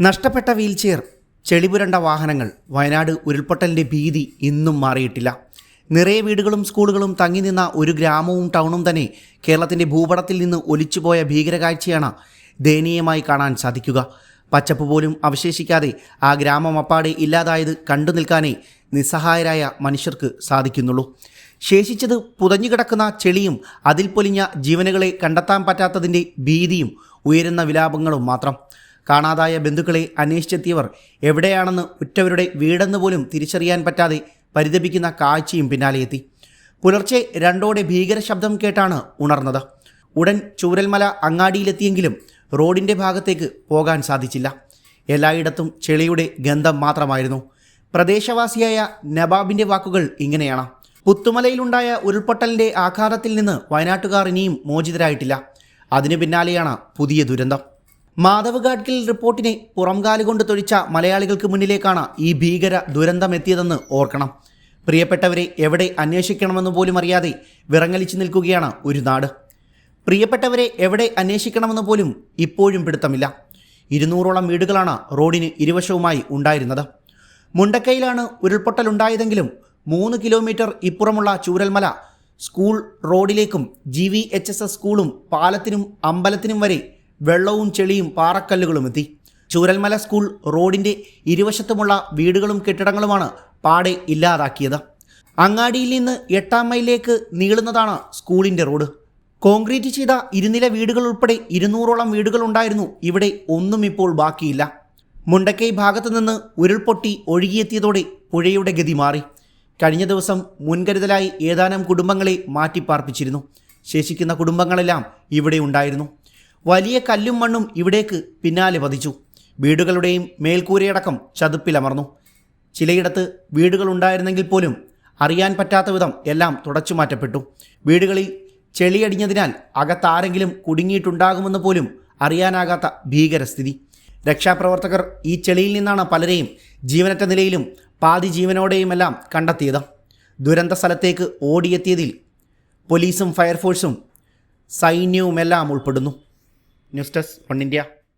നഷ്ടപ്പെട്ട വീൽചെയർ ചെളിപുരണ്ട വാഹനങ്ങൾ വയനാട് ഉരുൾപൊട്ടലിന്റെ ഭീതി ഇന്നും മാറിയിട്ടില്ല. നിറയെ വീടുകളും സ്കൂളുകളും തങ്ങി നിന്ന ഒരു ഗ്രാമവും ടൗണും തന്നെ കേരളത്തിന്റെ ഭൂപടത്തിൽ നിന്ന് ഒലിച്ചുപോയ ഭീകരകാഴ്ചയാണ് ദയനീയമായി കാണാൻ സാധിക്കുക. പച്ചപ്പ് പോലും അവശേഷിക്കാതെ ആ ഗ്രാമം അപ്പാടെ ഇല്ലാതായത് കണ്ടു നിൽക്കാനേ നിസ്സഹായരായ മനുഷ്യർക്ക് സാധിക്കുന്നുള്ളൂ. ശേഷിച്ചത് പുതഞ്ഞുകിടക്കുന്ന ചെളിയും അതിൽ പൊലിഞ്ഞ ജീവനുകളെ കണ്ടെത്താൻ പറ്റാത്തതിന്റെ ഭീതിയും ഉയരുന്ന വിലാപങ്ങളും മാത്രം. കാണാതായ ബന്ധുക്കളെ അന്വേഷിച്ചെത്തിയവർ എവിടെയാണെന്ന് ഉറ്റവരുടെ വീടെന്ന് പോലും തിരിച്ചറിയാൻ പറ്റാതെ പരിതപിക്കുന്ന കാഴ്ചയും പിന്നാലെയെത്തി പുലർച്ചെ രണ്ടോടെ ഭീകര ശബ്ദം കേട്ടാണ് ഉണർന്നത്. ഉടൻ ചൂരൽമല അങ്ങാടിയിലെത്തിയെങ്കിലും റോഡിന്റെ ഭാഗത്തേക്ക് പോകാൻ സാധിച്ചില്ല. എല്ലായിടത്തും ചെളിയുടെ ഗന്ധം മാത്രമായിരുന്നു. പ്രദേശവാസിയായ നവാബിന്റെ വാക്കുകൾ ഇങ്ങനെയാണ്. പുത്തുമലയിലുണ്ടായ ഉരുൾപൊട്ടലിന്റെ ആഘാതത്തിൽ നിന്ന് വയനാട്ടുകാർ ഇനിയും മോചിതരായിട്ടില്ല. അതിനു പിന്നാലെയാണ് പുതിയ ദുരന്തം. മാധവ് ഗാഡ്ഗിൽ റിപ്പോർട്ടിനെ പുറംകാലുകൊണ്ട് തൊഴിച്ച മലയാളികൾക്ക് മുന്നിലേക്കാണ് ഈ ഭീകര ദുരന്തം എത്തിയതെന്ന് ഓർക്കണം. പ്രിയപ്പെട്ടവരെ എവിടെ അന്വേഷിക്കണമെന്ന് പോലും അറിയാതെ വിറങ്ങലിച്ചു നിൽക്കുകയാണ് ഒരു നാട്. പ്രിയപ്പെട്ടവരെ എവിടെ അന്വേഷിക്കണമെന്ന് പോലും ഇപ്പോഴും പിടുത്തമില്ല. ഇരുന്നൂറോളം വീടുകളാണ് റോഡിന് ഇരുവശവുമായി ഉണ്ടായിരുന്നത്. മുണ്ടക്കയിലാണ് ഉരുൾപൊട്ടലുണ്ടായതെങ്കിലും മൂന്ന് കിലോമീറ്റർ ഇപ്പുറമുള്ള Chooralmala school റോഡിലേക്കും G V H S S സ്കൂളും പാലത്തിനും അമ്പലത്തിനും വരെ വെള്ളവും ചെളിയും പാറക്കല്ലുകളും എത്തി. ചൂരൽമല സ്കൂൾ റോഡിന്റെ ഇരുവശത്തുമുള്ള വീടുകളും കെട്ടിടങ്ങളുമാണ് പാടെ ഇല്ലാതാക്കിയത്. അങ്ങാടിയിൽ നിന്ന് എട്ടാം മൈലിലേക്ക് നീളുന്നതാണ് സ്കൂളിന്റെ റോഡ്. കോൺക്രീറ്റ് ചെയ്ത ഇരുനില വീടുകൾ ഉൾപ്പെടെ ഇരുന്നൂറോളം വീടുകളുണ്ടായിരുന്നു ഇവിടെ ഒന്നും ഇപ്പോൾ ബാക്കിയില്ല. മുണ്ടക്കൈ ഭാഗത്തു നിന്ന് ഉരുൾപൊട്ടി ഒഴുകിയെത്തിയതോടെ പുഴയുടെ ഗതി മാറി. കഴിഞ്ഞ ദിവസം മുൻകരുതലായി ഏതാനും കുടുംബങ്ങളെ മാറ്റിപ്പാർപ്പിച്ചിരുന്നു. ശേഷിക്കുന്ന കുടുംബങ്ങളെല്ലാം ഇവിടെ ഉണ്ടായിരുന്നു. വലിയ കല്ലും മണ്ണും ഇവിടേക്ക് പിന്നാലെ പതിച്ചു. വീടുകളുടെയും മേൽക്കൂരയടക്കം ചതുപ്പിലമർന്നു. ചിലയിടത്ത് വീടുകളുണ്ടായിരുന്നെങ്കിൽ പോലും അറിയാൻ പറ്റാത്ത വിധം എല്ലാം തുടച്ചു മാറ്റപ്പെട്ടു. വീടുകളിൽ ചെളിയടിഞ്ഞതിനാൽ അകത്താരെങ്കിലും കുടുങ്ങിയിട്ടുണ്ടാകുമെന്ന് പോലും അറിയാനാകാത്ത ഭീകരസ്ഥിതി. രക്ഷാപ്രവർത്തകർ ഈ ചെളിയിൽ നിന്നാണ് പലരെയും ജീവനറ്റ നിലയിലും പാതി ജീവനോടെയുമെല്ലാം കണ്ടെത്തിയത്. ദുരന്ത സ്ഥലത്തേക്ക് ഓടിയെത്തിയതിൽ പോലീസും ഫയർഫോഴ്സും സൈന്യവുമെല്ലാം ഉൾപ്പെടുന്നു. News desk one India